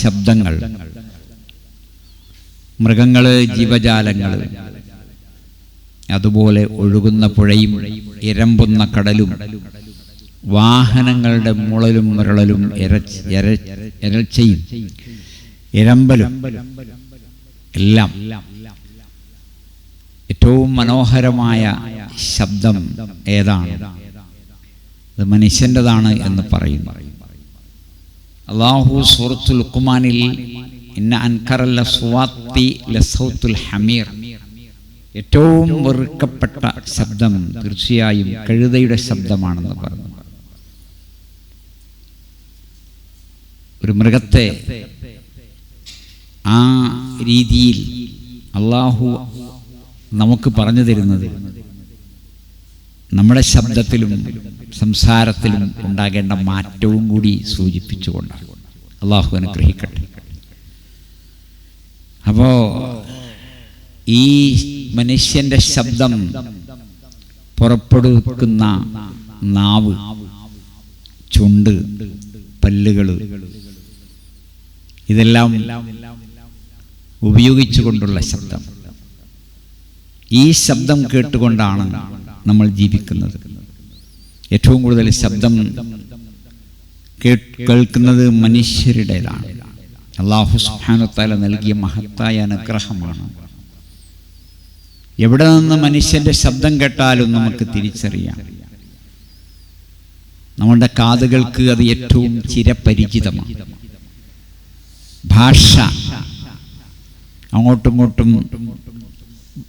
ശബ്ദങ്ങൾ. മൃഗങ്ങൾ ജീവജാലങ്ങൾ അതുപോലെ ഒഴുകുന്ന പുഴയും ഇരമ്പുന്ന കടലും വാഹനങ്ങളുടെ മുളലും മുരളലും ഇരൾച്ചയും ഇരമ്പലും എല്ലാം ഏറ്റവും മനോഹരമായ ശബ്ദം ഏതാണ്? അത് മനുഷ്യന്റെതാണ് എന്ന് പറയുന്നു. അള്ളാഹു സൂറത്തുൽ ഖുമാനിൽ ഇന്ന ഹമീർ. ഏറ്റവും വെറുക്കപ്പെട്ട ശബ്ദം തീർച്ചയായും കഴുതയുടെ ശബ്ദമാണെന്ന് പറഞ്ഞു. ഒരു മൃഗത്തെ ആ രീതിയിൽ അള്ളാഹു നമുക്ക് പറഞ്ഞു തരുന്നത് നമ്മുടെ ശബ്ദത്തിലും സംസാരത്തിലും ഉണ്ടാകേണ്ട മാറ്റവും കൂടി സൂചിപ്പിച്ചുകൊണ്ടാണ് അള്ളാഹു അനുഗ്രഹിക്കട്ടെ. അപ്പോ ഈ മനുഷ്യന്റെ ശബ്ദം പുറപ്പെടുവിക്കുന്ന നാവ് ചുണ്ട് പല്ലുകൾ ഇതെല്ലാം ഉപയോഗിച്ചുകൊണ്ടുള്ള ശബ്ദം. ഈ ശബ്ദം കേട്ടുകൊണ്ടാണ് നമ്മൾ ജീവിക്കുന്നത്. ഏറ്റവും കൂടുതൽ ശബ്ദം കേൾക്കുന്നത് മനുഷ്യരുടേതാണ്. അള്ളാഹു സുഹാനത്താല നൽകിയ മഹത്തായ അനുഗ്രഹമാണ്. എവിടെ നിന്ന് മനുഷ്യന്റെ ശബ്ദം കേട്ടാലും നമുക്ക് തിരിച്ചറിയാം. നമ്മുടെ കാതുകൾക്ക് അത് ഏറ്റവും ചിരപരിചിതമാണ്. ഭാഷ അങ്ങോട്ടും ഇങ്ങോട്ടും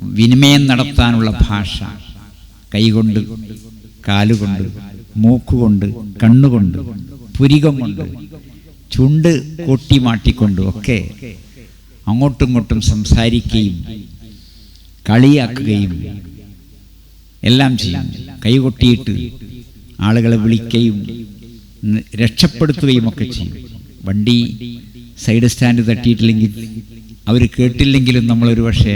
വിനിമയം നടത്താനുള്ള ഭാഷ. കൈകൊണ്ട് കാലുകൊണ്ട് മൂക്കുകൊണ്ട് കണ്ണുകൊണ്ട് പുരികം കൊണ്ട് ചുണ്ട് കൊട്ടി മാട്ടിക്കൊണ്ടും ഒക്കെ അങ്ങോട്ടും ഇങ്ങോട്ടും സംസാരിക്കുകയും കളിയാക്കുകയും എല്ലാം ചെയ്യും. കൈകൊട്ടിയിട്ട് ആളുകളെ വിളിക്കുകയും രക്ഷപ്പെടുത്തുകയും ഒക്കെ ചെയ്യും. വണ്ടി സൈഡ് സ്റ്റാൻഡ് തട്ടിയിട്ടില്ലെങ്കിൽ അവർ കേട്ടില്ലെങ്കിലും നമ്മളൊരു പക്ഷേ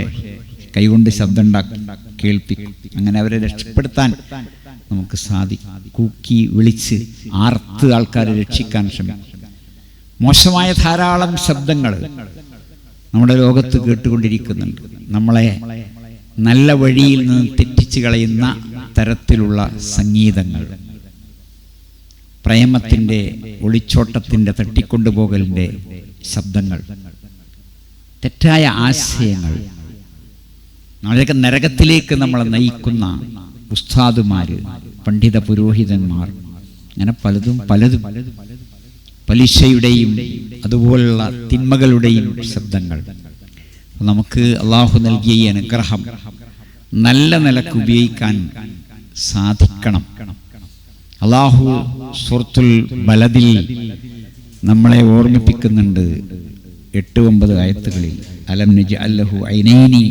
കൈകൊണ്ട് ശബ്ദം ഉണ്ടാക്കി കേൾപ്പിക്കും. അങ്ങനെ അവരെ രക്ഷപ്പെടുത്താൻ നമുക്ക് സാധിക്കും കൂക്കി വിളിച്ച് ആർത്ത് ആൾക്കാരെ രക്ഷിക്കാൻ ശ്രമിക്കും. മോശമായ ധാരാളം ശബ്ദങ്ങൾ നമ്മുടെ ലോകത്ത് കേട്ടുകൊണ്ടിരിക്കുന്നുണ്ട്. നമ്മളെ നല്ല വഴിയിൽ നിന്ന് തെറ്റിച്ച് കളയുന്ന തരത്തിലുള്ള സംഗീതങ്ങൾ. പ്രേമത്തിന്റെ ഒളിച്ചോട്ടത്തിന്റെ തട്ടിക്കൊണ്ടുപോകലിന്റെ ശബ്ദങ്ങൾ. തെറ്റായ ആശയങ്ങൾ. നരകത്തിലേക്ക് നമ്മളെ നയിക്കുന്ന ഉസ്താദുമാര് പണ്ഡിത പുരോഹിതന്മാർ അങ്ങനെ പലതും പലതും പലിശയുടെയും അതുപോലുള്ള തിന്മകളുടെയും ശബ്ദങ്ങൾ. നമുക്ക് അള്ളാഹു നൽകിയ ഈ അനുഗ്രഹം നല്ല നിലയ്ക്ക് ഉപയോഗിക്കാൻ സാധിക്കണം. അള്ളാഹു സുഹൃത്തുൽ ബലതിൽ നമ്മളെ ഓർമ്മിപ്പിക്കുന്നുണ്ട് എട്ട് ഒമ്പത് ആയത്തുകളിൽ അലം നിജ അല്ലഹു ഐനൈനി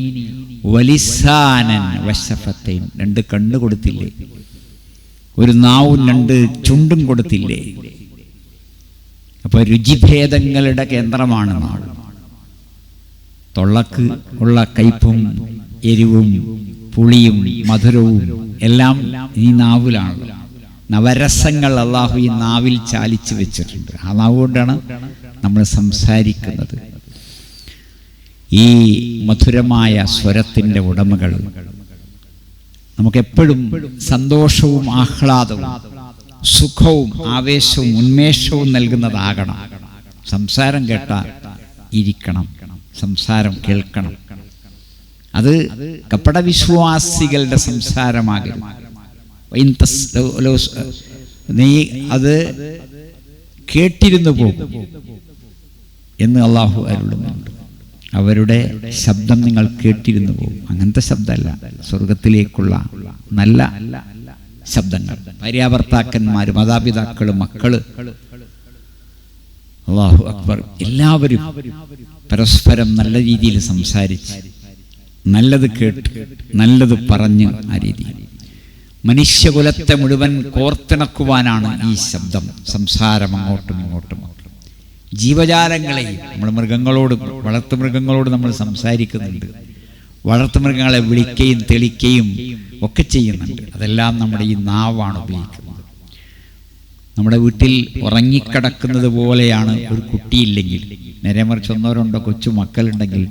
വലിസാനൻ വശഫത്തേൻ രണ്ട് കണ്ണ് കൊടുത്തില്ലേ? ഒരു നാവും രണ്ട് ചുണ്ടും കൊടുത്തില്ലേ? അപ്പൊ രുചിഭേദങ്ങളുടെ കേന്ദ്രമാണ് നാട്. തൊള്ളക്ക് ഉള്ള കയ്പും എരിവും പുളിയും മധുരവും എല്ലാം ഈ നാവിലാണ്. നവരസങ്ങൾ അള്ളാഹു ഈ നാവിൽ ചാലിച്ചു വെച്ചിട്ടുണ്ട്. ആ നാവ് കൊണ്ടാണ് നമ്മൾ സംസാരിക്കുന്നത്. ഈ മധുരമായ സ്വരത്തിന്റെ ഉടമകൾ. നമുക്കെപ്പോഴും സന്തോഷവും ആഹ്ലാദവും സുഖവും ആവേശവും ഉന്മേഷവും നൽകുന്നതാകണം. സംസാരം കേട്ട ഇരിക്കണം. സംസാരം കേൾക്കണം. അത് കപടവിശ്വാസികളുടെ സംസാരമാകരുത്. നീ അത് കേട്ടിരുന്നു പോകും എന്ന് അള്ളാഹു അരുളുന്നുണ്ട്. അവരുടെ ശബ്ദം നിങ്ങൾ കേട്ടിരുന്നു പോകും. അങ്ങനത്തെ ശബ്ദമല്ല. സ്വർഗത്തിലേക്കുള്ള നല്ല ശബ്ദങ്ങൾ. ഭാര്യാഭർത്താക്കന്മാർ മാതാപിതാക്കൾ മക്കൾ. അള്ളാഹു അക്ബർ എല്ലാവരും പരസ്പരം നല്ല രീതിയിൽ സംസാരിച്ച് നല്ലത് കേട്ട് നല്ലത് പറഞ്ഞ് ആ രീതി. മനുഷ്യകുലത്തെ മുഴുവൻ കോർത്തിണക്കുവാനാണ് ഈ ശബ്ദം. സംസാരം അങ്ങോട്ടും ഇങ്ങോട്ടും. ജീവജാലങ്ങളെയും നമ്മൾ മൃഗങ്ങളോട് വളർത്തു മൃഗങ്ങളോട് നമ്മൾ സംസാരിക്കുന്നുണ്ട്. വളർത്തു മൃഗങ്ങളെ വിളിക്കുകയും തെളിക്കുകയും ഒക്കെ ചെയ്യുന്നുണ്ട്. അതെല്ലാം നമ്മുടെ ഈ നാവാണ് ഉപയോഗിക്കുന്നത്. നമ്മുടെ വീട്ടിൽ ഉറങ്ങിക്കിടക്കുന്നത് പോലെയാണ് ഒരു കുട്ടിയില്ലെങ്കിൽ നേരെ മറിച്ച് രണ്ടോ കൊച്ചു മക്കളുണ്ടെങ്കിൽ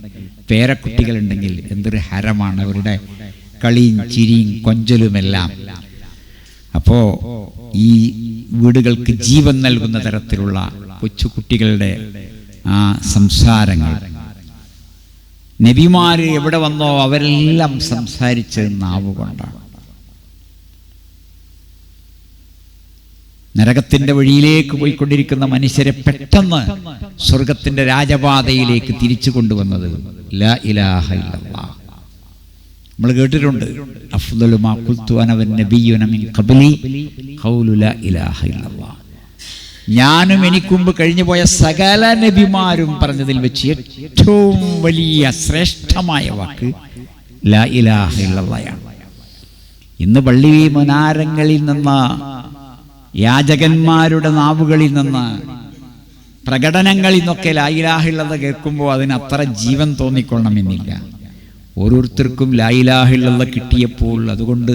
പേരക്കുട്ടികളുണ്ടെങ്കിൽ എന്തൊരു ഹരമാണ് അവരുടെ കളിയും ചിരിയും കൊഞ്ചലുമെല്ലാം. അപ്പോൾ ഈ വീടുകൾക്ക് ജീവൻ നൽകുന്ന തരത്തിലുള്ള കൊച്ചുകുട്ടികളുടെ ആ സംസാരങ്ങൾ നബിമാര് എവിടെ വന്നോ അവരെല്ലാം സംസാരിച്ചത് നാവ് കൊണ്ടാണ് നരകത്തിന്റെ വഴിയിലേക്ക് പോയിക്കൊണ്ടിരിക്കുന്ന മനുഷ്യരെ പെട്ടെന്ന് സ്വർഗത്തിന്റെ രാജപാതയിലേക്ക് തിരിച്ചു കൊണ്ടുവന്നത്. നമ്മൾ കേട്ടിട്ടുണ്ട് അഫ്ദലുമാ ഇലാഹ ഇല്ലല്ലാഹ്. ഞാനും എനിക്കുമ്പ് കഴിഞ്ഞു പോയ സകല നബിമാരും പറഞ്ഞതിൽ വെച്ച് ഏറ്റവും വലിയ ശ്രേഷ്ഠമായ വാക്ക് ലാ ഇലാഹ ഇന്ന് പള്ളി മനാരങ്ങളിൽ നിന്ന് യാചകന്മാരുടെ നാവുകളിൽ നിന്ന് പ്രകടനങ്ങളിൽ നിന്നൊക്കെ ലായിലാഹിള്ളത് കേൾക്കുമ്പോൾ അതിന് അത്ര ജീവൻ തോന്നിക്കൊള്ളണമെന്നില്ല. ഓരോരുത്തർക്കും ലായിലാഹിള്ളത് കിട്ടിയപ്പോൾ അതുകൊണ്ട്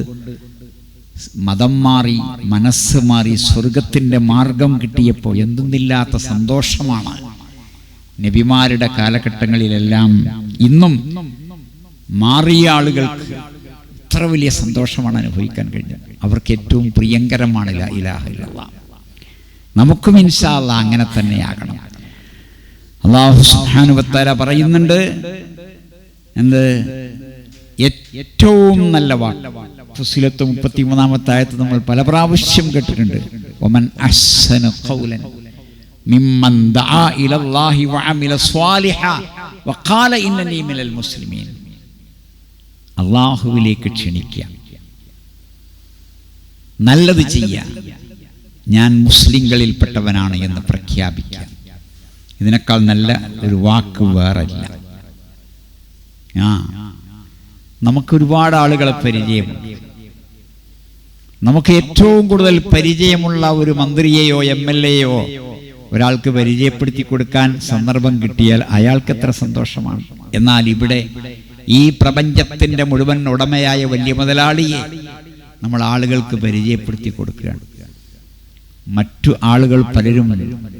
മതം മാറി മനസ്സ് മാറി സ്വർഗത്തിന്റെ മാർഗം കിട്ടിയപ്പോൾ എന്തെന്നില്ലാത്ത സന്തോഷമാണ്. നബിമാരുടെ കാലഘട്ടങ്ങളിലെല്ലാം ഇന്നും മാറിയ ആളുകൾക്ക് ഇത്ര വലിയ സന്തോഷമാണ് അനുഭവിക്കാൻ കഴിഞ്ഞത്. അവർക്ക് ഏറ്റവും പ്രിയങ്കരമാണ്. നമുക്കും ഇൻഷാല്ല അങ്ങനെ തന്നെയാകണം അള്ളാഹു സുഹാനുബത്താര പറയുന്നുണ്ട് എന്ത്? ഏറ്റവും നല്ല വാക്ക്. ഫുസിലത്ത് മുപ്പത്തി മൂന്നാമത്തെ ആയത്ത് നമ്മൾ പല പ്രാവശ്യം കേട്ടിട്ടുണ്ട്. അഹ്സന ഖൗലൻ മിമ്മൻ ദആ വഅമില സ്വാലിഹ വഖാല മിനൽ മുസ്ലിമീൻ. അള്ളാഹുവിലേക്ക് ക്ഷണിക്കുക നല്ലത് ചെയ്യുക ഞാൻ മുസ്ലിങ്ങളിൽപ്പെട്ടവനാണ് എന്ന് പ്രഖ്യാപിക്കാം. ഇതിനേക്കാൾ നല്ല ഒരു വാക്ക് വേറല്ല. ആ നമുക്ക് ഒരുപാട് ആളുകളെ പരിചയമുണ്ട്. നമുക്ക് ഏറ്റവും കൂടുതൽ പരിചയമുള്ള ഒരു മന്ത്രിയെയോ എം എൽ എയോ ഒരാൾക്ക് പരിചയപ്പെടുത്തി കൊടുക്കാൻ സന്ദർഭം കിട്ടിയാൽ അയാൾക്ക് എത്ര സന്തോഷമാണ്. എന്നാൽ ഇവിടെ ഈ പ്രപഞ്ചത്തിന്റെ മുഴുവൻ ഉടമയായ വലിയ മുതലാളിയെ നമ്മൾ ആളുകൾക്ക് പരിചയപ്പെടുത്തി കൊടുക്കുകയാണ്. മറ്റു ആളുകൾ പലരും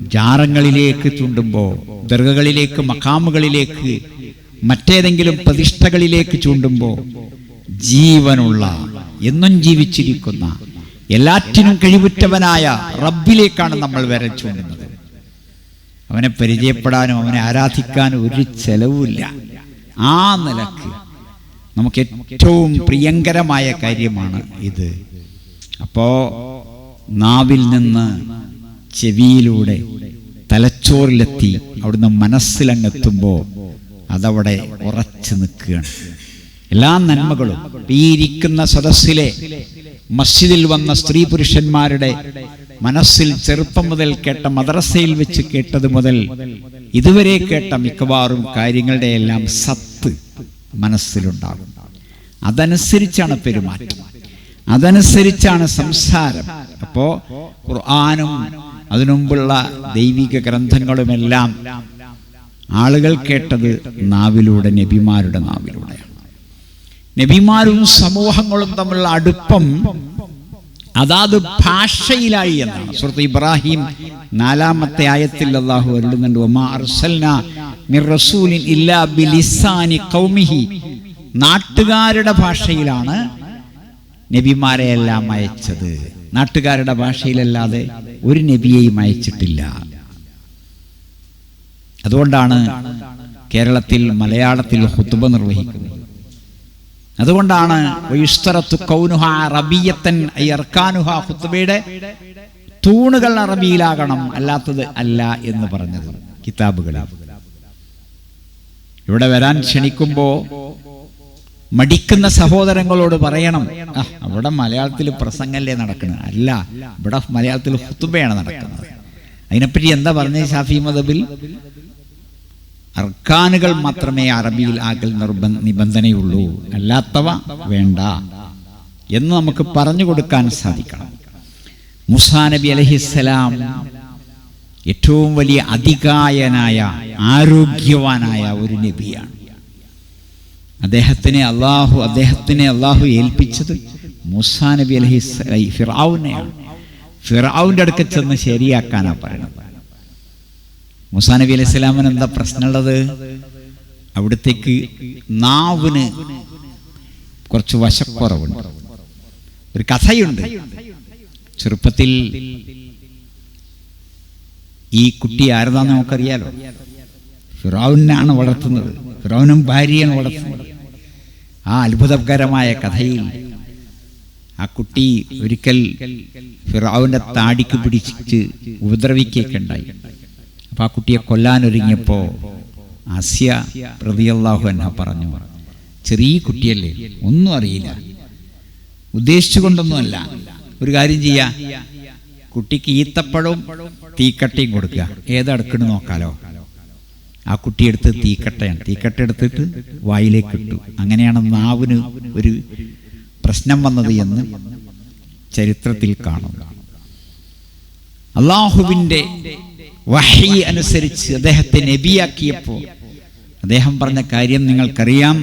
ജാറങ്ങളിലേക്ക് ചൂണ്ടുമ്പോൾ ദർഗകളിലേക്ക് മക്കാമുകളിലേക്ക് മറ്റേതെങ്കിലും പ്രതിഷ്ഠകളിലേക്ക് ചൂണ്ടുമ്പോൾ ജീവനുള്ള എന്നും ജീവിച്ചിരിക്കുന്ന എല്ലാറ്റിനും കഴിവുറ്റവനായ റബ്ബിലേക്കാണ് നമ്മൾ വരെ ചൂണ്ടുന്നത്. അവനെ പരിചയപ്പെടാനും അവനെ ആരാധിക്കാനും ഒരു ചെലവുമില്ല. ആ നിലയ്ക്ക് നമുക്ക് ഏറ്റവും പ്രിയങ്കരമായ കാര്യമാണ് ഇത്. അപ്പോ നാവിൽ നിന്ന് ചെവിയിലൂടെ തലച്ചോറിലെത്തി അവിടുന്ന് മനസ്സിലങ്ങെത്തുമ്പോൾ അതവിടെ ഉറച്ചു നിൽക്കുകയാണ്. എല്ലാ നന്മകളും ഈ ഇരിക്കുന്ന സദസ്സിലെ മസ്ജിദിൽ വന്ന സ്ത്രീ പുരുഷന്മാരുടെ മനസ്സിൽ ചെറുപ്പം മുതൽ കേട്ട മദ്രസയിൽ വെച്ച് കേട്ടത് മുതൽ ഇതുവരെ കേട്ട മിക്കവാറും കാര്യങ്ങളുടെ എല്ലാം സത്ത് മനസ്സിലുണ്ടാകും. അതനുസരിച്ചാണ് പെരുമാറ്റം. അതനുസരിച്ചാണ് സംസാരം. അപ്പോ ഖുർആാനും അതിനുമുമ്പുള്ള ദൈവിക ഗ്രന്ഥങ്ങളുമെല്ലാം ആളുകൾ കേട്ടത് നാവിലൂടെ നബിമാരുടെ നാവിലൂടെയാണ്. നബിമാരും സമൂഹങ്ങളും തമ്മിലുള്ള അടുപ്പം അതാത് ഭാഷയിലായി എന്നാണ്. സുഹൃത്ത് ഇബ്രാഹിം നാലാമത്തെ ആയത്തിൽ അള്ളാഹു അരുളുന്നുണ്ട് നാട്ടുകാരുടെ ഭാഷയിലാണ് നബിമാരെ എല്ലാം അയച്ചത്. നാട്ടുകാരുടെ ഭാഷയിലല്ലാതെ ഒരു നബിയെയും അയച്ചിട്ടില്ല. അതുകൊണ്ടാണ് കേരളത്തിൽ മലയാളത്തിൽ ഹുത്തുബ നിർവഹിക്കുന്നത്. അതുകൊണ്ടാണ് തൂണുകൾ അറബിയിലാകണം അല്ലാത്തത് അല്ല എന്ന് പറഞ്ഞത് കിതാബുകളിൽ. ഇവിടെ വരാൻ ക്ഷണിക്കുമ്പോ മടിക്കുന്ന സഹോദരങ്ങളോട് പറയണം "ആ, അവിടെ മലയാളത്തിൽ പ്രസംഗമല്ലേ നടക്കുന്നത് അല്ല ഇവിടെ മലയാളത്തിൽ ഹുത്തുബയാണ് നടക്കുന്നത്. അതിനെപ്പറ്റി എന്താ പറഞ്ഞത് ഷാഫി മദബിൽ? അർക്കാനുകൾ മാത്രമേ അറബിയിൽ ആകൽ നിർബന്ധ നിബന്ധനയുള്ളൂ. അല്ലാത്തവ വേണ്ട എന്ന് നമുക്ക് പറഞ്ഞു കൊടുക്കാൻ സാധിക്കണം. മുസാ നബി അലഹിസ്സലാം ഏറ്റവും വലിയ അധികായനായ ആരോഗ്യവാനായ ഒരു നബിയാണ്. അദ്ദേഹത്തിനെ അള്ളാഹു അദ്ദേഹത്തിനെ അള്ളാഹു ഏൽപ്പിച്ചത് മുസാ നബി അലഹി ഫിറാവുനെയാണ് ഫിറാവുന്റെ അടുക്ക ചെന്ന് ശരിയാക്കാനാണ് പറയുന്നത്. മുസാ നബി അലൈഹി സ്വലാമിന് എന്താ പ്രശ്നമുള്ളത്? അവിടത്തേക്ക് നാവിന് കുറച്ച് വശക്കുറവുണ്ട്. ഒരു കഥയുണ്ട്. ചെറുപ്പത്തിൽ ഈ കുട്ടി ആരതാന്ന് നമുക്കറിയാലോ? ഫിറാവുനാണ് വളർത്തുന്നത്. ഫിറാവുനും ഭാര്യയാണ് വളർത്തുന്നത്. ആ അത്ഭുതകരമായ കഥയിൽ ആ കുട്ടി ഒരിക്കൽ ഫിറാവിന്റെ താടിക്ക് പിടിച്ച് ഉപദ്രവിക്കുകയൊക്കെ അപ്പൊ ആ കുട്ടിയെ കൊല്ലാനൊരുങ്ങിയപ്പോ അസ്യ പ്രതിയല്ലാഹു എന്ന പറഞ്ഞു ചെറിയ കുട്ടിയല്ലേ ഒന്നും അറിയില്ല. ഉദ്ദേശിച്ചുകൊണ്ടൊന്നുമല്ല. ഒരു കാര്യം ചെയ്യാ. കുട്ടിക്ക് ഈത്തപ്പഴവും തീക്കട്ടയും കൊടുക്കുക. ഏതെടുക്കണ് നോക്കാലോ? ആ കുട്ടിയെടുത്ത് തീക്കട്ടയാണ്. തീക്കട്ട എടുത്തിട്ട് വായിലേക്ക് ഇട്ടു. അങ്ങനെയാണ് നാവിന് ഒരു പ്രശ്നം വന്നത് എന്ന് ചരിത്രത്തിൽ കാണുന്നു. അള്ളാഹുവിന്റെ വഹി അനുസരിച്ച് അദ്ദേഹത്തെ നബിയാക്കിയപ്പോൾ. അദ്ദേഹം പറഞ്ഞ കാര്യം നിങ്ങൾക്കറിയാം.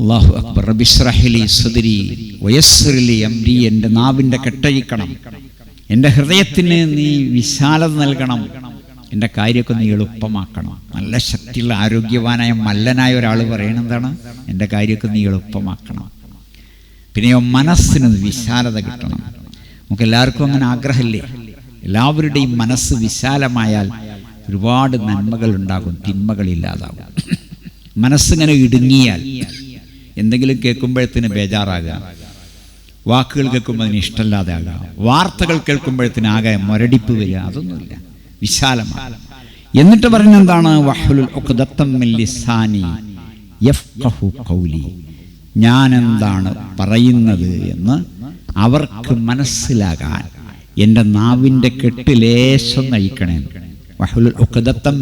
അള്ളാഹു അക്ബർ റബിസ്രഹലി സുദരി വയസ്സുരലി അംരി എന്റെ നാവിന്റെ കെട്ടഴിക്കണം. എന്റെ ഹൃദയത്തിന് നീ വിശാലത നൽകണം. എന്റെ കാര്യമൊക്കെ നീ എളുപ്പമാക്കണം. നല്ല ശക്തിയുള്ള ആരോഗ്യവാനായ മല്ലനായ ഒരാൾ പറയണെന്താണ് എന്റെ കാര്യമൊക്കെ നീ എളുപ്പമാക്കണം. പിന്നെയോ മനസ്സിന് വിശാലത കിട്ടണം. നമുക്ക് എല്ലാവർക്കും അങ്ങനെ ആഗ്രഹമില്ലേ? എല്ലാവരുടെയും മനസ്സ് വിശാലമായാൽ ഒരുപാട് നന്മകൾ ഉണ്ടാകും തിന്മകൾ ഇല്ലാതാകും. മനസ്സിങ്ങനെ ഇടുങ്ങിയാൽ എന്തെങ്കിലും കേൾക്കുമ്പോഴത്തിന് ബേജാറാകുക. വാക്കുകൾ കേൾക്കുമ്പോൾ അതിന് ഇഷ്ടമില്ലാതെ ആകാം വാർത്തകൾ കേൾക്കുമ്പോഴത്തിന് ആകെ മുരടിപ്പ് വരിക. അതൊന്നുമില്ല. വിശാലമാണ്. എന്നിട്ട് പറഞ്ഞെന്താണ് ഞാൻ എന്താണ് പറയുന്നത് എന്ന് അവർക്ക് മനസ്സിലാകാൻ എന്റെ നാവിന്റെ കെട്ട് ലേശം നയിക്കണേ.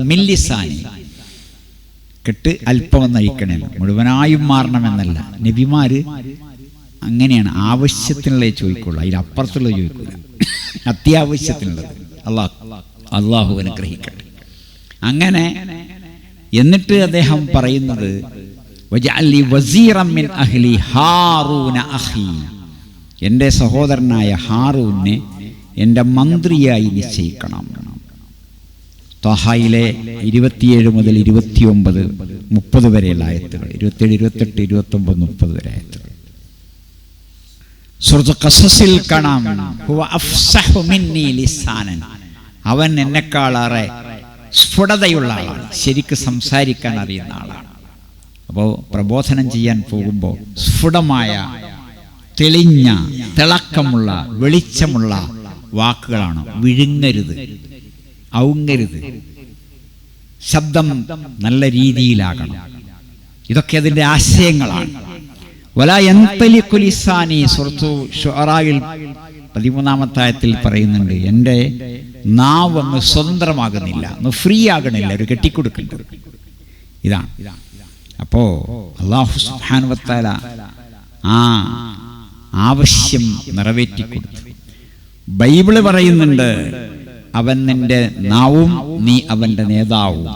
മിൻ കെട്ട് അല്പം നയിക്കണേ. മുഴുവനായും മാറണമെന്നല്ല. നബിമാര് അങ്ങനെയാണ് ആവശ്യത്തിനുള്ളേ ചോദിക്കുള്ളൂ. അതിലപ്പുറത്തുള്ള ചോദിക്കില്ല അത്യാവശ്യത്തിനുള്ളത്. അള്ളാഹ് അള്ളാഹു അനുഗ്രഹിക്കട്ടെ. അങ്ങനെ എന്നിട്ട് അദ്ദേഹം പറയുന്നത് എന്റെ സഹോദരനായ ഹാറൂനെ എന്റെ മന്ത്രിയായി നിശ്ചയിക്കണം. ത്വഹായിലെ ഇരുപത്തിയേഴ് മുതൽ ഇരുപത്തിയൊമ്പത് മുപ്പത് വരെയുള്ള ആയത്തുകൾ. ഇരുപത്തിയേഴ് ഇരുപത്തെട്ട് ഇരുപത്തൊമ്പത് മുപ്പത് വരെ ആയത്തുകൾ. ഖസസിൽ കാണാം. അവൻ എന്നെക്കാളേറെ സ്ഫുടതയുള്ള ആളാണ്. ശരിക്ക് സംസാരിക്കാൻ അറിയുന്ന ആളാണ്. അപ്പോൾ പ്രബോധനം ചെയ്യാൻ പോകുമ്പോൾ സ്ഫുടമായ തെളിഞ്ഞ തിളക്കമുള്ള വെളിച്ചമുള്ള വാക്കുകളാണ്. വിഴുങ്ങരുത്. ഔങ്ങരുത്. ശബ്ദം നല്ല രീതിയിലാകണം. ഇതൊക്കെ അതിന്റെ ആശയങ്ങളാണ്. പതിമൂന്നാമത്തായത്തിൽ പറയുന്നുണ്ട് എന്റെ നാവ് അങ്ങ് സ്വതന്ത്രമാകുന്നില്ല ഒന്ന് ഫ്രീ ആകണില്ല ഒരു കെട്ടിക്കൊടുക്കുന്നുണ്ട് ഇതാണ്. അപ്പോ അള്ളാഹു സുബാനുവത്താല ആ ആവശ്യം നിറവേറ്റിക്കൊടുത്തു. ബൈബിൾ പറയുന്നുണ്ട് അവൻ നിന്റെ നാവും നീ അവന്റെ നേതാവും.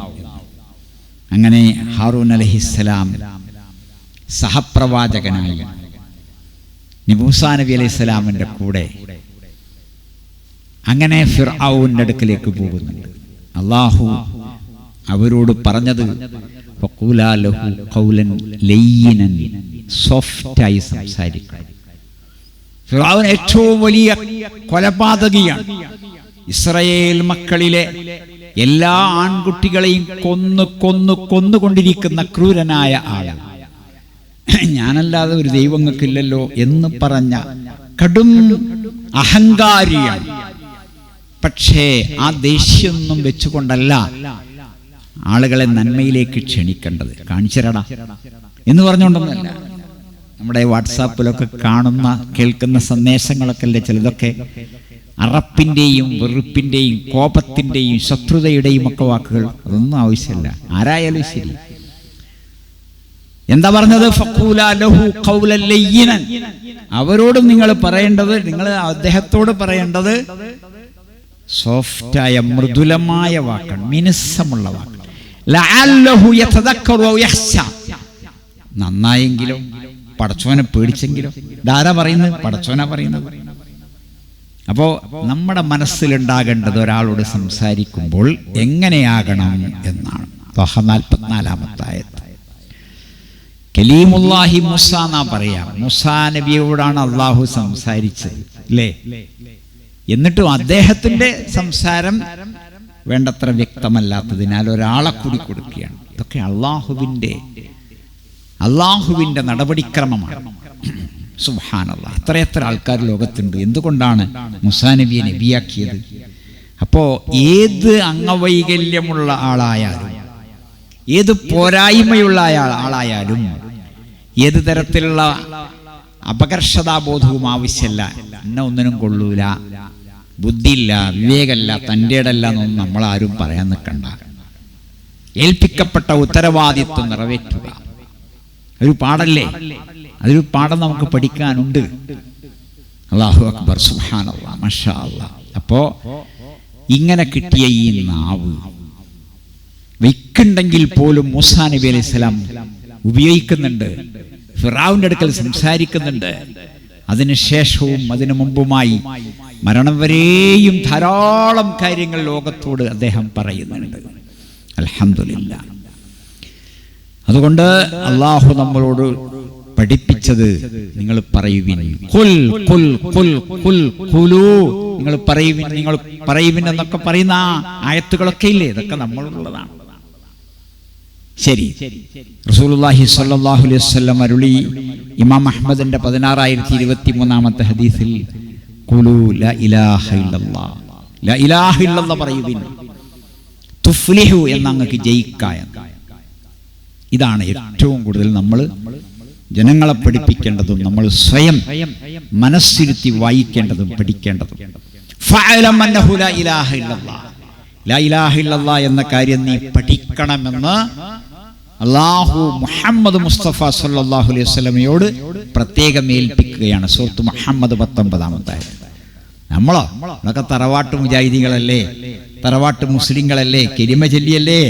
അങ്ങനെ ഹാറൂൻ അലഹിസ്സലാം സഹപ്രവാചകനായി നിബൂസാ നബി അലൈഹി സ്വലാമിന്റെ കൂടെ അങ്ങനെ ഫിർഔന്റെ അടുക്കിലേക്ക് പോകുന്നുണ്ട്. അള്ളാഹു അവരോട് പറഞ്ഞത് ഫഖൂലാ ലഹു ഖൗലൻ ലയ്യിനൻ സോഫ്റ്റായി സംസാരിക്കും ഫിർഔൻ ഏറ്റവും വലിയ കൊലപാതകിയാണ്. ഇസ്രയേൽ മക്കളിലെ എല്ലാ ആൺകുട്ടികളെയും കൊന്ന് കൊന്ന് കൊന്നുകൊണ്ടിരിക്കുന്ന ക്രൂരനായ ആളാണ്. ഞാനല്ലാതെ ഒരു ദൈവങ്ങൾക്കില്ലല്ലോ എന്ന് പറഞ്ഞ കടും അഹങ്കാരിയാണ്. പക്ഷേ ആ ദേഷ്യമൊന്നും വെച്ചുകൊണ്ടല്ല ആളുകളെ നന്മയിലേക്ക് ക്ഷണിക്കേണ്ടത്. കാണിച്ചരടാ എന്ന് പറഞ്ഞുകൊണ്ടൊന്നല്ല നമ്മുടെ വാട്സാപ്പിലൊക്കെ കാണുന്ന കേൾക്കുന്ന സന്ദേശങ്ങളൊക്കെ അല്ലേ ചിലതൊക്കെ? അറപ്പിന്റെയും വെറുപ്പിന്റെയും കോപത്തിന്റെയും ശത്രുതയുടെയും ഒക്കെ വാക്കുകൾ. അതൊന്നും ആവശ്യമില്ല. ആരായാലും ശരി. എന്താ പറഞ്ഞത്? അവരോടും നിങ്ങൾ പറയേണ്ടത് നിങ്ങൾ അദ്ദേഹത്തോട് പറയേണ്ടത് സോഫ്റ്റായ മൃദുലമായ വാക്കാണ്. മിനുസമുള്ള വാക്ക്. നന്നായെങ്കിലും പടച്ചോനെ പേടിച്ചെങ്കിലോ. ധാരാ പറയുന്നത്? പടച്ചോനാ പറയുന്നത്. അപ്പോൾ നമ്മുടെ മനസ്സിലുണ്ടാകേണ്ടത് ഒരാളോട് സംസാരിക്കുമ്പോൾ എങ്ങനെയാകണം എന്നാണ്. നാൽപ്പത്തിനാലാമത്തായത്. കലീമുല്ലാഹി മുസ എന്നാ പറയാം. മുസാ നബിയോടാണ് അള്ളാഹു സംസാരിച്ചത്. അല്ലേ എന്നിട്ടും അദ്ദേഹത്തിന്റെ സംസാരം വേണ്ടത്ര വ്യക്തമല്ലാത്തതിനാൽ ഒരാളെ കൂടി കൊടുക്കുകയാണ്. ഇതൊക്കെ അള്ളാഹുവിന്റെ അള്ളാഹുവിന്റെ നടപടിക്രമമാണ്. സുബാനല്ല എത്രയെത്ര ആൾക്കാർ ലോകത്തുണ്ട്. എന്തുകൊണ്ടാണ് മുസാ നബിയെ നബിയാക്കിയത്? അപ്പോൾ ഏത് അംഗവൈകല്യമുള്ള ആളായാലും ഏത് പോരായ്മയുള്ള ആളായാലും ഏത് തരത്തിലുള്ള അപകർഷതാബോധവും ആവശ്യമല്ല എന്നെ ഒന്നിനും കൊള്ളൂല. ബുദ്ധിയില്ല വിവേകമല്ല തന്റെ ഇടല്ല എന്നൊന്നും നമ്മളാരും പറയാൻ നിൽക്കണ്ട. ഏൽപ്പിക്കപ്പെട്ട ഉത്തരവാദിത്വം നിറവേറ്റുക. ഒരു പാടല്ലേ? അതൊരു പാഠം നമുക്ക് പഠിക്കാനുണ്ട്. അള്ളാഹു അക്ബർ സുഹാനല്ലാ മഷാ അല്ലാ അപ്പോ ഇങ്ങനെ കിട്ടിയ ഈ നാവ് വയ്ക്കുണ്ടെങ്കിൽ പോലും മൂസാ നബി അലൈഹി സ്വലാം ഉപയോഗിക്കുന്നുണ്ട്. ഫിറാവിന്റെ അടുക്കൽ സംസാരിക്കുന്നുണ്ട്. അതിനുശേഷവും അതിനു മുമ്പുമായി മരണം വരെയും ധാരാളം കാര്യങ്ങൾ ലോകത്തോട് അദ്ദേഹം പറയുന്നുണ്ട്. അൽഹംദുലില്ലാ. അതുകൊണ്ട് അള്ളാഹു നമ്മളോട് പഠിപ്പിച്ചത് നിങ്ങൾ പറയുവിൻ. നിങ്ങൾ പറയുവിൻ നിങ്ങൾ പറയുവിൻ എന്നൊക്കെ പറയുന്ന ആയത്തുകളൊക്കെ ഇല്ലേ? ഇതൊക്കെ നമ്മളുള്ളതാണ്. ശരി. റസൂലുള്ളാഹി സ്വല്ലല്ലാഹു അലൈഹി വസല്ലം അരുളി ഇമാം അഹ്മദിന്റെ പതിനാറായിരത്തി ഇരുപത്തി മൂന്നാമത്തെ ഹദീസിൽ കുലു ല ഇലാഹ ഇല്ലല്ലാഹ് ല ഇലാഹ ഇല്ലല്ലാഹ് പറയുവിൻ. തുഫ്ലിഹു എന്നങ്ങക്ക് ജയിക്കായ ഇതാണ് ഏറ്റവും കൂടുതൽ നമ്മൾ ജനങ്ങളെ പഠിപ്പിക്കേണ്ടതും നമ്മൾ സ്വയം മനസ്സിരുത്തി വായിക്കേണ്ടതും പഠിക്കേണ്ടതും. എന്ന കാര്യം നീ പഠിക്കണമെന്ന് അള്ളാഹു മുഹമ്മദ് മുസ്തഫ സല്ലല്ലാഹു അലൈഹി വസല്ലമയോട് പ്രത്യേകം ഏൽപ്പിക്കുകയാണ് സുഹൃത്ത് മുഹമ്മദ് പത്തൊമ്പതാമത്തെ നമ്മളോ? നമ്മളൊക്കെ തറവാട്ട് മുജാഹിദികളല്ലേ തറവാട്ട് മുസ്ലിങ്ങളല്ലേ? കെരിമ ചൊല്ലിയല്ലേ?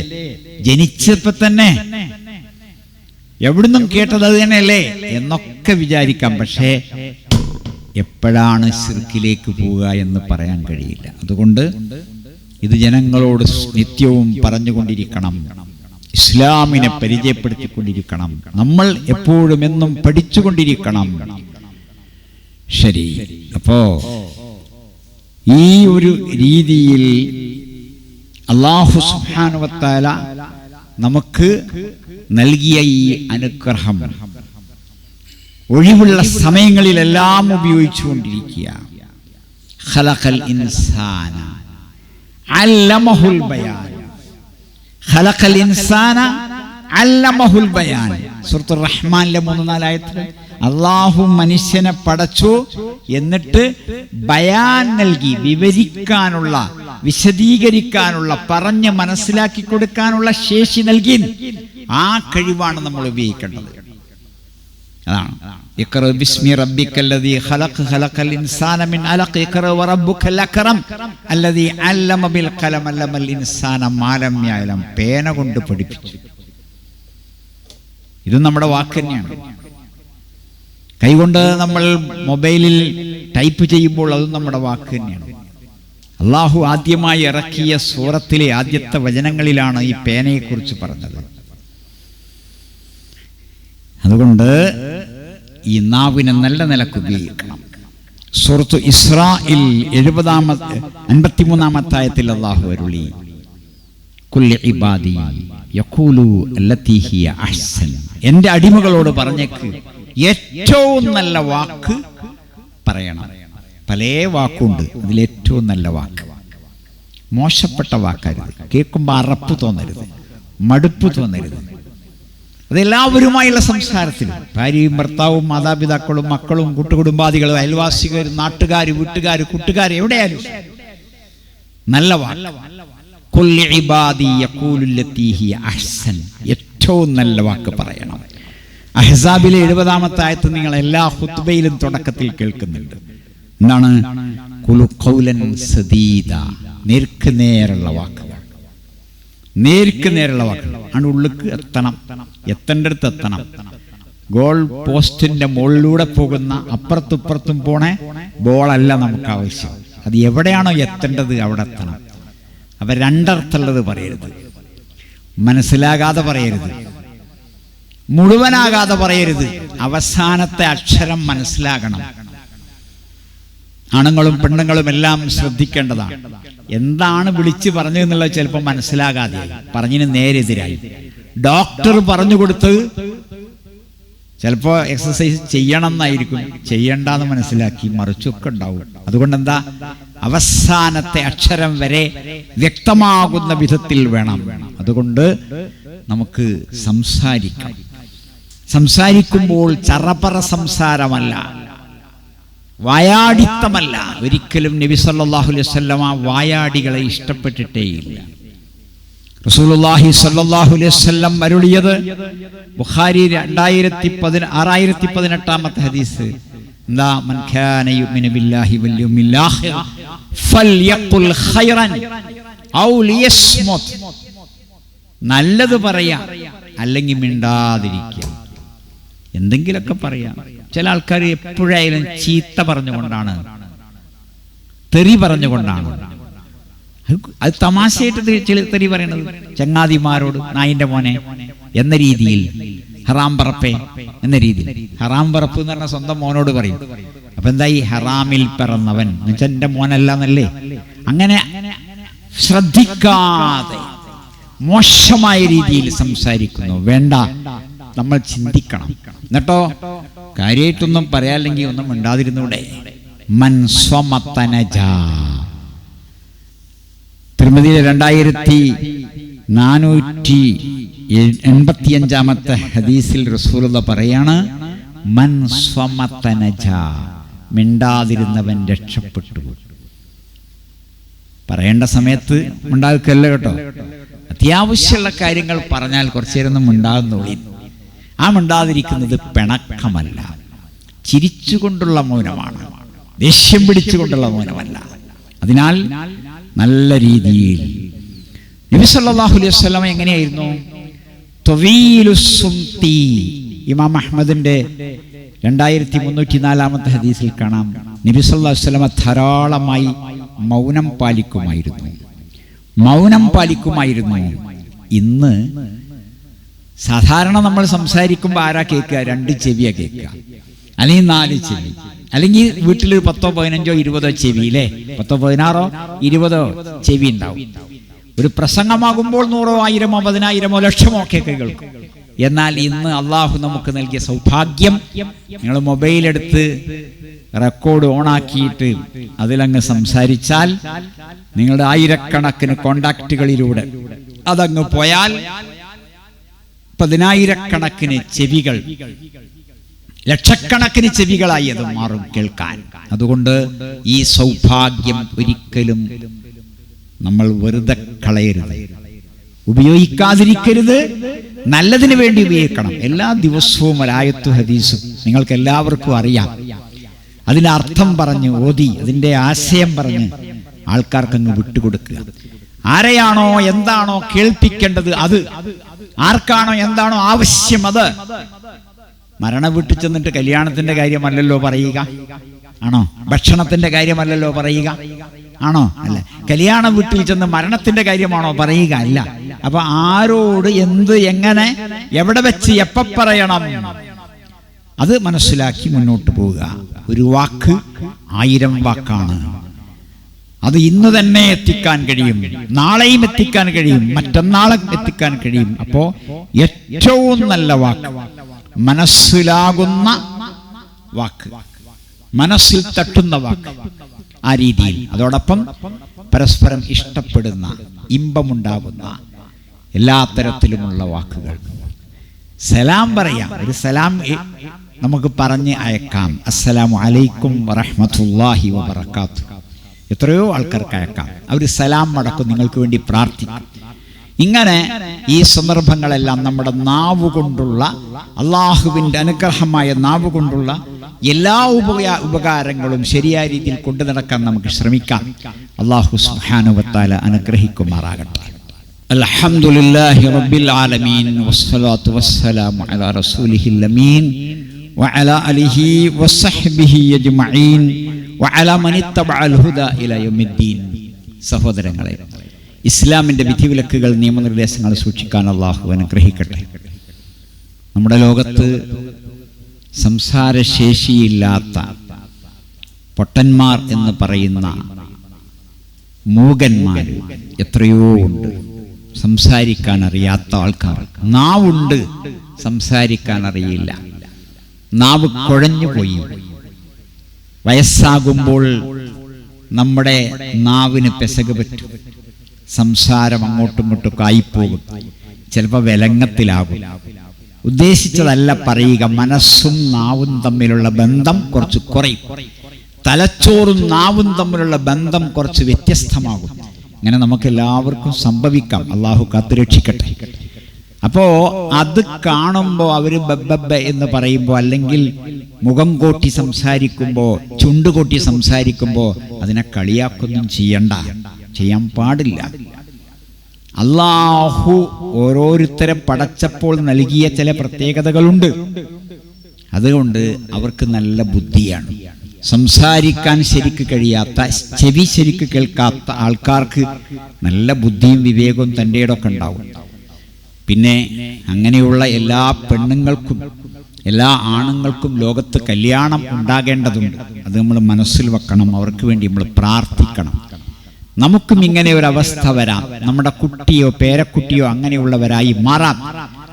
ജനിച്ചപ്പോ തന്നെ എവിടുന്നും കേട്ടത് അത് തന്നെയല്ലേ? എന്നൊക്കെ വിചാരിക്കാം. പക്ഷേ എപ്പോഴാണ് ശിർക്കിലേക്ക് പോവുക എന്ന് പറയാൻ കഴിയില്ല. അതുകൊണ്ട് ഇത് ജനങ്ങളോട് നിത്യവും പറഞ്ഞുകൊണ്ടിരിക്കണം. ഇസ്ലാമിനെ പരിചയപ്പെടുത്തിക്കൊണ്ടിരിക്കണം. നമ്മൾ എപ്പോഴും എന്നും പഠിച്ചുകൊണ്ടിരിക്കണം. ശരി. അപ്പോ ഈ ഒരു രീതിയിൽ അള്ളാഹു സുബ്ഹാനഹു നമുക്ക് നൽകിയ ഈ അനുഗ്രഹം ഒഴിവുള്ള സമയങ്ങളിലെല്ലാം ഉപയോഗിച്ചുകൊണ്ടിരിക്കുക. ഖലഖൽ ഇൻസാന അല്ലമഹുൽ ബയാൻ. ഖലഖൽ ഇൻസാന അല്ലമഹുൽ ബയാൻ. റഹ്മാനിലെ മൂന്ന് നാലായത്തിൽ അള്ളാഹു മനുഷ്യനെ പടച്ചു എന്നിട്ട് ബയാൻ നൽകി വിവരിക്കാനുള്ള വിശദീകരിക്കാനുള്ള പറഞ്ഞ് മനസ്സിലാക്കി കൊടുക്കാനുള്ള ശേഷി നൽകി ആ കഴിവാണ് നമ്മൾ ഉപയോഗിക്കേണ്ടത്. അതാണ്. പേന കൊണ്ട് പഠിപ്പിച്ചു. ഇത് നമ്മുടെ വാക്ക് തന്നെയാണ്. കൈകൊണ്ട് നമ്മൾ മൊബൈലിൽ ടൈപ്പ് ചെയ്യുമ്പോൾ അതും നമ്മുടെ വാക്ക് തന്നെയാണ്. അള്ളാഹു ആദ്യമായി ഇറക്കിയ സൂറത്തിലെ ആദ്യത്തെ വചനങ്ങളിലാണ് ഈ പേനയെക്കുറിച്ച് പറഞ്ഞത്. അതുകൊണ്ട് ഈ നാവിനെ നല്ല നിലയ്ക്ക് ഉപയോഗിക്കണം. സുഹൃത്തു ഇസ്രായിൽ എഴുപതാമത്തെ അൻപത്തിമൂന്നാമത്തായത്തിൽ അള്ളാഹു അരുളി. കുല്ലി ഇബാദി യഖൂലു അഹ്സൻ. അടിമകളോട് പറഞ്ഞേക്ക്. ഏറ്റവും നല്ല വാക്ക് പറയണം. പല വാക്കുണ്ട്. അതിലേറ്റവും നല്ല വാക്ക്. മോശപ്പെട്ട വാക്കരുത്. കേൾക്കുമ്പോൾ അറപ്പ് തോന്നരുത്. മടുപ്പ് തോന്നരുത്. അതെല്ലാവരുമായുള്ള സംസാരത്തിൽ. ഭാര്യയും ഭർത്താവും മാതാപിതാക്കളും മക്കളും കൂട്ടുകുടുംബാദികളും അയൽവാസികളും നാട്ടുകാർ വീട്ടുകാർ കൂട്ടുകാർ എവിടെയായാലും നല്ല വാക്ക്. ഏറ്റവും നല്ല വാക്ക് പറയണം. അഹ്സാബിലെ എഴുപതാമത്തെ ആയത്ത് നിങ്ങൾ എല്ലാ ഹുത്ബയിലും തുടക്കത്തിൽ കേൾക്കുന്നുണ്ട്. എന്താണ്? കുലു ഖൗലൻ സദീദ. നേർക്ക് നേരുള്ള വാക്കുകൾ നേർക്ക് നേരുള്ള വാക്കുകൾ ആണ് ഉള്ളിക്ക് എത്തണം. എത്തേണ്ട അടുത്ത് എത്തണം. ഗോൾ പോസ്റ്റിന്റെ മുകളിലൂടെ പോകുന്ന അപ്പുറത്തുപ്പുറത്തും പോണേ ബോളല്ല നമുക്ക് ആവശ്യം. അത് എവിടെയാണോ എത്തേണ്ടത് അവിടെ എത്തണം. അവ രണ്ടർത്ഥമുള്ളത് പറയരുത്. മനസ്സിലാകാതെ പറയരുത്. മുഴുവനാകാതെ പറയരുത്. അവസാനത്തെ അക്ഷരം മനസ്സിലാകണം. ആണുങ്ങളും പെണ്ണുങ്ങളും എല്ലാം ശ്രദ്ധിക്കേണ്ടതാണ്. എന്താണ് വിളിച്ചു പറഞ്ഞതെന്നുള്ളത് ചിലപ്പോൾ മനസ്സിലാകാതെ പറഞ്ഞതിന് നേരെതിരായി ഡോക്ടർ പറഞ്ഞു കൊടുത്ത് ചിലപ്പോൾ എക്സസൈസ് ചെയ്യണം എന്നായിരിക്കും. ചെയ്യണ്ടെന്ന് മനസ്സിലാക്കി മറിച്ചൊക്കെ ഉണ്ടാവും. അതുകൊണ്ട് എന്താ അവസാനത്തെ അക്ഷരം വരെ വ്യക്തമാകുന്ന വിധത്തിൽ വേണം. അതുകൊണ്ട് നമുക്ക് സംസാരിക്കാം. സംസാരിക്കുമ്പോൾ ചറപ്പറ സംസാരമല്ല വായാടിത്തമല്ല. ഒരിക്കലും നബി സല്ലല്ലാഹു അലൈഹി വസല്ലമ വായാടികളെ ഇഷ്ടപ്പെട്ടിട്ടേയില്ല റസൂലുള്ളാഹി സല്ലാഹു അലൈഹി വസല്ലം അരുളിയത് ബുഖാരി രണ്ടായിരത്തി പതിന ആറായിരത്തി പതിനെട്ടാമത്തെ ഹദീസ് നല്ലത് പറയാം അല്ലെങ്കിൽ മിണ്ടാതിരിക്കുക. എന്തെങ്കിലുമൊക്കെ പറയാം. ചില ആൾക്കാർ എപ്പോഴായാലും ചീത്ത പറഞ്ഞുകൊണ്ടാണ്. തെറി പറഞ്ഞുകൊണ്ടാണ്. അത് തമാശയായിട്ട് ചില തെറി പറയണത്. ചങ്ങാതിമാരോട് നായിന്റെ മോനെ എന്ന രീതിയിൽ ഹറാം പറപ്പേ എന്ന രീതി ഹറാം പറപ്പ് എന്ന് പറഞ്ഞാൽ സ്വന്തം മോനോട് പറയും. അപ്പൊ എന്താ ഈ ഹറാമിൽ പിറന്നവൻ. എന്നുവെച്ചാൽ മോനല്ല എന്നല്ലേ അങ്ങനെ ശ്രദ്ധിക്കാതെ മോശമായ രീതിയിൽ സംസാരിക്കുന്നു. വേണ്ട നമ്മൾ ചിന്തിക്കണം. എന്നിട്ടോ? കാര്യമായിട്ടൊന്നും പറയാല്ലെങ്കിൽ ഒന്നും ഉണ്ടാതിരുന്നൂടെ മൻ സ്വമത്തനജ. തിരുമതിയിലെ രണ്ടായിരത്തി നാനൂറ്റി എൺപത്തിയഞ്ചാമത്തെ ഹദീസിൽ റസൂലുള്ള പറയാണ് മൻ സ്വമത്തനജ മിണ്ടാതിരുന്നവൻ രക്ഷപ്പെട്ടു. പറയേണ്ട സമയത്ത് ഉണ്ടാക്കല്ല കേട്ടോ? അത്യാവശ്യമുള്ള കാര്യങ്ങൾ പറഞ്ഞാൽ കുറച്ചു നേരം മിണ്ടാകുന്നുള്ളി ആ മിണ്ടാതിരിക്കുന്നത് പിണക്കമല്ല ചിരിച്ചുകൊണ്ടുള്ള മൗനമാണ് ദേഷ്യം പിടിച്ചുകൊണ്ടുള്ള മൗനമല്ല. അതിനാൽ നല്ല രീതിയിൽ നബി സല്ലല്ലാഹു അലൈഹി വസല്ലം എങ്ങനെയായിരുന്നു? ഇമാം അഹ്മദിന്റെ രണ്ടായിരത്തി മുന്നൂറ്റി നാലാമത്തെ ഹദീസിൽ കാണാം. നബി സല്ലല്ലാഹു അലൈഹി വസല്ലം ധാരാളമായി മൗനം പാലിക്കുമായിരുന്നു. മൗനം പാലിക്കുമായിരുന്നു. ഇന്ന് സാധാരണ നമ്മൾ സംസാരിക്കുമ്പോൾ ആരാ കേൾക്കുക? രണ്ട് ചെവിയാ കേൾക്കുക. അല്ലെങ്കിൽ നാല് ചെവി. അല്ലെങ്കിൽ വീട്ടിലൊരു പത്തോ പതിനഞ്ചോ ഇരുപതോ ചെവി അല്ലേ പത്തോ പതിനാറോ ഇരുപതോ ചെവി ഉണ്ടാവും. ഒരു പ്രസംഗമാകുമ്പോൾ നൂറോ ആയിരമോ പതിനായിരമോ ലക്ഷമോ ഒക്കെ കേൾക്കും. എന്നാൽ ഇന്ന് അള്ളാഹു നമുക്ക് നൽകിയ സൗഭാഗ്യം നിങ്ങൾ മൊബൈലെടുത്ത് റെക്കോർഡ് ഓണാക്കിയിട്ട് അതിലങ്ങ് സംസാരിച്ചാൽ നിങ്ങളുടെ ആയിരക്കണക്കിന് കോണ്ടാക്റ്റുകളിലൂടെ അതങ്ങ് പോയാൽ പതിനായിരക്കണക്കിന് ചെവികൾ ലക്ഷക്കണക്കിന് ചെവികളായി അത് മാറും കേൾക്കാൻ. അതുകൊണ്ട് ഈ സൗഭാഗ്യം ഒരിക്കലും നമ്മൾ വെറുതെ കളയരുത്. ഉപയോഗിക്കാതിരിക്കരുത്. നല്ലതിന് വേണ്ടി ഉപയോഗിക്കണം. എല്ലാ ദിവസവും ഒരായത്തു ഹദീസും നിങ്ങൾക്ക് എല്ലാവർക്കും അറിയാം. അതിന്റെ അർത്ഥം പറഞ്ഞ് ഓതി അതിന്റെ ആശയം പറഞ്ഞ് ആൾക്കാർക്കങ്ങ് വിട്ടുകൊടുക്കുക. ആരെയാണോ എന്താണോ കേൾപ്പിക്കേണ്ടത് അത്. ആർക്കാണോ എന്താണോ ആവശ്യം അത്. മരണ വീട്ടിൽ ചെന്നിട്ട് കല്യാണത്തിന്റെ കാര്യമല്ലല്ലോ പറയുക. ആണോ? ഭക്ഷണത്തിന്റെ കാര്യമല്ലല്ലോ പറയുക. ആണോ? അല്ല? കല്യാണ വീട്ടിൽ ചെന്ന് മരണത്തിന്റെ കാര്യമാണോ പറയുക? അല്ല. അപ്പൊ ആരോട് എന്ത് എങ്ങനെ എവിടെ വെച്ച് എപ്പ പറയണം? അത് മനസ്സിലാക്കി മുന്നോട്ട് പോവുക. ഒരു വാക്ക് ആയിരം വാക്കാണ്. അത് ഇന്ന് തന്നെ എത്തിക്കാൻ കഴിയും. നാളെയും എത്തിക്കാൻ കഴിയും. മറ്റന്നാളെ എത്തിക്കാൻ കഴിയും. അപ്പോ ഏറ്റവും നല്ല വാക്ക് മനസ്സിലാകുന്ന വാക്ക് മനസ്സിൽ തട്ടുന്ന വാക്ക്. ആ രീതിയിൽ. അതോടൊപ്പം പരസ്പരം ഇഷ്ടപ്പെടുന്ന ഇമ്പമുണ്ടാകുന്ന എല്ലാ തരത്തിലുമുള്ള വാക്കുകൾ. സലാം പറയാം. ഒരു സലാം നമുക്ക് പറഞ്ഞ് അയക്കാം. അസ്സലാമു അലൈക്കും വറഹ്മത്തുള്ളാഹി വബറകാത്തു. എത്രയോ ആൾക്കാർക്ക് അയക്കാം. അവർ സലാം മടക്കും നിങ്ങൾക്ക് വേണ്ടി പ്രാർത്ഥിക്കും. ഇങ്ങനെ ഈ സന്ദർഭങ്ങളെല്ലാം നമ്മുടെ നാവുകൊണ്ടുള്ള അള്ളാഹുവിന്റെ അനുഗ്രഹമായ നാവ് കൊണ്ടുള്ള എല്ലാ ഉപകാ ഉപകാരങ്ങളും ശരിയായ രീതിയിൽ കൊണ്ടു നടക്കാൻ നമുക്ക് ശ്രമിക്കാം അള്ളാഹു സുഹാനുവത്താല അനുഗ്രഹിക്കുമാറാകട്ടെ الحمد لله رب العالمين والصلاة والسلام على رسوله الأمين وعلى آله وصحبه أجمعين വഅലാ മനിത്തബഅൽ ഹുദാ ഇലാ യൗമിദ്ദീൻ സഹോദരങ്ങളെ ഇസ്ലാമിൻ്റെ വിധിവിലക്കുകൾ നിയമനിർദ്ദേശങ്ങൾ സൂക്ഷിക്കാൻ അള്ളാഹു അനുഗ്രഹിക്കട്ടെ നമ്മുടെ ലോകത്ത് സംസാരശേഷിയില്ലാത്ത പൊട്ടന്മാർ എന്ന് പറയുന്ന മൂകന്മാർ എത്രയോ ഉണ്ട്. സംസാരിക്കാൻ അറിയാത്ത ആൾക്കാർ. നാവുണ്ട് സംസാരിക്കാൻ അറിയില്ല നാവ് കുഴഞ്ഞു പോയി. വയസ്സാകുമ്പോൾ നമ്മുടെ നാവിന് പെസക് പറ്റും. സംസാരം അങ്ങോട്ടും ഇങ്ങോട്ടും കായിപ്പോകും ചിലപ്പോൾ വിലങ്ങത്തിലാകും. ഉദ്ദേശിച്ചതല്ല പറയുക. മനസ്സും നാവും തമ്മിലുള്ള ബന്ധം കുറച്ച് കുറയും. തലച്ചോറും നാവും തമ്മിലുള്ള ബന്ധം കുറച്ച് വ്യത്യസ്തമാകും. ഇങ്ങനെ നമുക്ക് എല്ലാവർക്കും സംഭവിക്കാം. അള്ളാഹു കാത്തുരക്ഷിക്കട്ടെ. അപ്പോ അത് കാണുമ്പോൾ അവർ ബബ്ബബ്ബ എന്ന് പറയുമ്പോൾ അല്ലെങ്കിൽ മുഖം കൂട്ടി സംസാരിക്കുമ്പോൾ ചുണ്ടുകൂട്ടി സംസാരിക്കുമ്പോൾ അതിനെ കളിയാക്കൊന്നും ചെയ്യണ്ട. ചെയ്യാൻ പാടില്ല. അള്ളാഹു ഓരോരുത്തരെ പടച്ചപ്പോൾ നൽകിയ ചില പ്രത്യേകതകളുണ്ട്. അതുകൊണ്ട് അവർക്ക് നല്ല ബുദ്ധിയാണ്. സംസാരിക്കാൻ ശരിക്ക് കഴിയാത്ത ചെവി ശരിക്ക് കേൾക്കാത്ത ആൾക്കാർക്ക് നല്ല ബുദ്ധിയും വിവേകവും തന്റെ ഇടമൊക്കെ ഉണ്ടാവും. പിന്നെ അങ്ങനെയുള്ള എല്ലാ പെണ്ണുങ്ങൾക്കും എല്ലാ ആണുങ്ങൾക്കും ലോകത്ത് കല്യാണം ഉണ്ടാകേണ്ടതുണ്ട്. അത് നമ്മൾ മനസ്സിൽ വെക്കണം അവർക്ക് വേണ്ടി നമ്മൾ പ്രാർത്ഥിക്കണം. നമുക്കും ഇങ്ങനെ ഒരു അവസ്ഥ വരാം. നമ്മുടെ കുട്ടിയോ പേരക്കുട്ടിയോ അങ്ങനെയുള്ളവരായി മാറാം.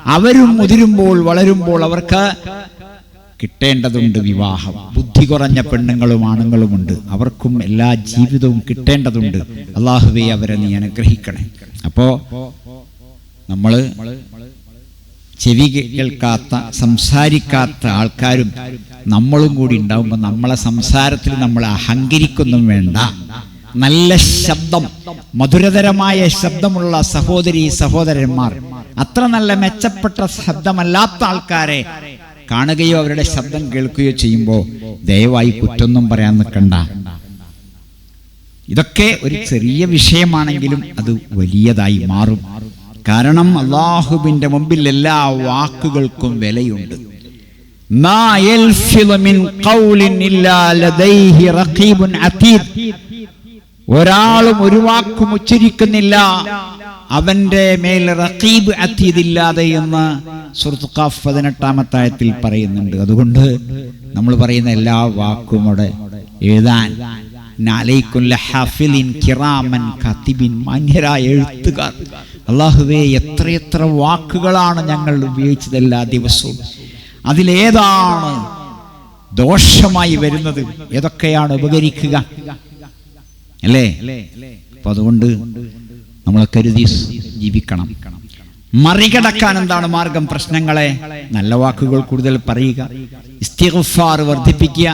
അവരും മുതിരുമ്പോൾ വളരുമ്പോൾ അവർക്ക് കിട്ടേണ്ടതുണ്ട് വിവാഹം. ബുദ്ധി കുറഞ്ഞ പെണ്ണുങ്ങളും ആണുങ്ങളുമുണ്ട് അവർക്കും എല്ലാ ജീവിതവും കിട്ടേണ്ടതുണ്ട്. അള്ളാഹുവെ അവരെ നീ അനുഗ്രഹിക്കണേ. അപ്പോ നമ്മൾ ചെവി കേൾക്കാത്ത സംസാരിക്കാത്ത ആൾക്കാരും നമ്മളും കൂടി ഉണ്ടാവുമ്പോൾ നമ്മളെ സംസാരത്തിൽ നമ്മൾ അഹങ്കരിക്കൊന്നും വേണ്ട. നല്ല ശബ്ദം മധുരതരമായ ശബ്ദമുള്ള സഹോദരി സഹോദരന്മാർ. അത്ര നല്ല മെച്ചപ്പെട്ട ശബ്ദമല്ലാത്ത ആൾക്കാരെ കാണുകയോ അവരുടെ ശബ്ദം കേൾക്കുകയോ ചെയ്യുമ്പോൾ ദയവായി കുറ്റൊന്നും പറയാൻ നിൽക്കണ്ട. ഇതൊക്കെ ഒരു ചെറിയ വിഷയമാണെങ്കിലും അത് വലിയതായി മാറും. കാരണം അള്ളാഹുബിന്റെ മുമ്പിൽ എല്ലാ വാക്കുകൾക്കും വിലയുണ്ട്. മാ മിൻ ഖൗലിൻ ഇല്ലാ റഖീബുൻ അതീദ്. ഒരാളും ഒരു വാക്കും ഉച്ചരിക്കുന്നില്ല. അവന്റെ മേൽ റഖീബ് എത്തിയതില്ലാതെ എന്ന് സുഹൃത്തുക്കാഫ് പതിനെട്ടാമത്തായത്തിൽ പറയുന്നുണ്ട്. അതുകൊണ്ട് നമ്മൾ പറയുന്ന എല്ലാ വാക്കും അവിടെ എഴുതാൻ. അള്ളാഹുവേ എത്രയെത്ര വാക്കുകളാണ് ഞങ്ങൾ ഉപയോഗിച്ചത് എല്ലാ ദിവസവും. അതിലേതാണ് ദോഷമായി വരുന്നത്. ഏതൊക്കെയാണ് ഉപകരിക്കുക? അല്ലേ? അപ്പൊ അതുകൊണ്ട് നമ്മൾ കരുതി ജീവിക്കണം. മറികടക്കാൻ എന്താണ് മാർഗം? പ്രശ്നങ്ങളെ നല്ല വാക്കുകൾ കൂടുതൽ പറയുക. ഇസ്തിഗ്ഫാർ വർദ്ധിപ്പിക്കുക.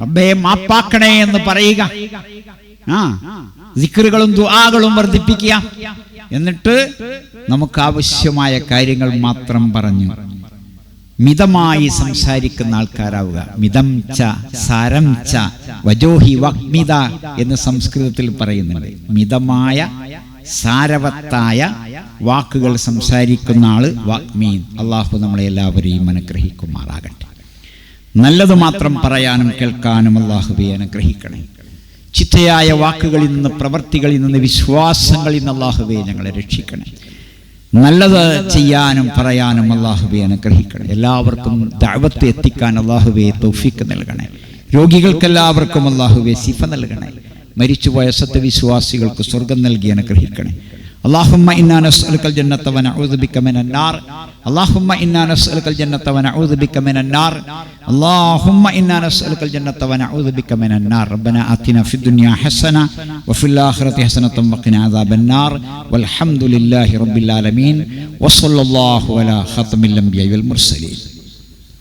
റബ്ബേ മാപ്പാക്കണേ എന്ന് പറയുക. ആ സിക്കറുകളും ദുആകളും വർദ്ധിപ്പിക്കുക. എന്നിട്ട് നമുക്ക് ആവശ്യമായ കാര്യങ്ങൾ മാത്രം പറഞ്ഞു. മിതമായി സംസാരിക്കുന്ന ആൾക്കാരാവുക. മിതം ച സാരം ച വജോഹി വക്മിത എന്ന് സംസ്കൃതത്തിൽ പറയുന്നുണ്ട്. മിതമായ സാരവത്തായ വാക്കുകൾ സംസാരിക്കുന്ന ആൾ വാഗ്മീൻ അള്ളാഹു നമ്മളെ എല്ലാവരെയും അനുഗ്രഹിക്കുമാറാകട്ടെ. നല്ലത് മാത്രം പറയാനും കേൾക്കാനും അള്ളാഹുബെ അനുഗ്രഹിക്കണേ. ചിത്തയായ വാക്കുകളിൽ നിന്ന് പ്രവൃത്തികളിൽ നിന്ന് വിശ്വാസങ്ങളിൽ നിന്ന് അള്ളാഹുബെ ഞങ്ങളെ രക്ഷിക്കണേ. നല്ലത് ചെയ്യാനും പറയാനും അള്ളാഹുബെ അനുഗ്രഹിക്കണേ. എല്ലാവർക്കും ദൈവത്തെ എത്തിക്കാൻ അള്ളാഹുബെ തൗഫീക്ക് നൽകണേ. രോഗികൾക്കെല്ലാവർക്കും അള്ളാഹുബെ സിഫ നൽകണേ മരിച്ചുപോയ സത്യവിശ്വാസികൾക്ക് സ്വർഗം നൽകി അനുഗ്രഹിക്കണേ اللهم إنا نسألك الجنة ونعوذ بك من النار اللهم إنا نسألك الجنة ونعوذ بك من النار اللهم إنا نسألك الجنة ونعوذ بك من النار ربنا آتنا في الدنيا حسنة وفي الآخرة حسنة وقنا عذاب النار والحمد لله رب العالمين وصلى الله على خاتم الأنبياء والمرسلين